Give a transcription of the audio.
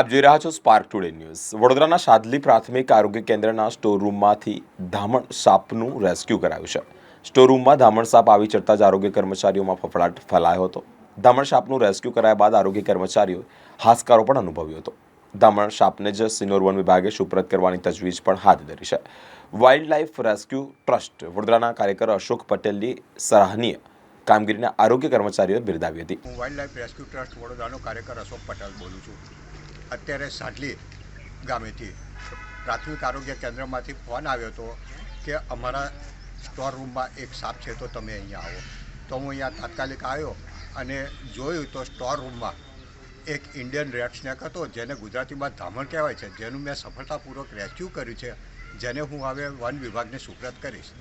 આપ જોઈ રહ્યા છો સ્પાર્ક ટુડે ન્યૂઝ વડોદરાના શાદલી પ્રાથમિક આરોગ્ય કેન્દ્રના સ્ટોર રૂમમાંથી ધામણ સાપનું રેસ્ક્યુ કરાયું છે. સ્ટોર રૂમમાં ધામણ સાપ આવી ચડતા જ આરોગ્ય કર્મચારીઓમાં ફફડાટ ફેલાયો હતો. ધામણ સાપનું રેસ્ક્યુ કરાયા બાદ આરોગ્ય કર્મચારીઓએ હાશકારો પણ અનુભવ્યો હતો. ધામણ સાપને જ સિનોર વન વિભાગે સુપ્રત કરવાની તજવીજ પણ હાથ ધરી છે. વાઇલ્ડ લાઇફ રેસ્ક્યુ ટ્રસ્ટ, વડોદરાના કાર્યકર અશોક પટેલની સરાહનીય કામગીરીને આરોગ્ય કર્મચારીઓએ બિરદાવી હતી. વાઇલ્ડ લાઈફ રેસ્ક્યુ ટ્રસ્ટ વડોદરાનો કાર્યકર અશોક પટેલ બોલું છું. અત્યારે સાડલી ગામેથી પ્રાથમિક આરોગ્ય કેન્દ્રમાંથી ફોન આવ્યો હતો કે અમારા સ્ટોર રૂમમાં એક સાપ છે, તો તમે અહીંયા આવો. તો હું અહીંયા તાત્કાલિક આવ્યો અને જોયું તો સ્ટોર રૂમમાં એક ઇન્ડિયન રેડ સ્નેક હતો, જેને ગુજરાતીમાં ધામણ કહેવાય છે. જેનું મેં સફળતાપૂર્વક રેસ્ક્યુ કર્યું છે, જેને હું હવે વન વિભાગને સુપ્રત કરીશ.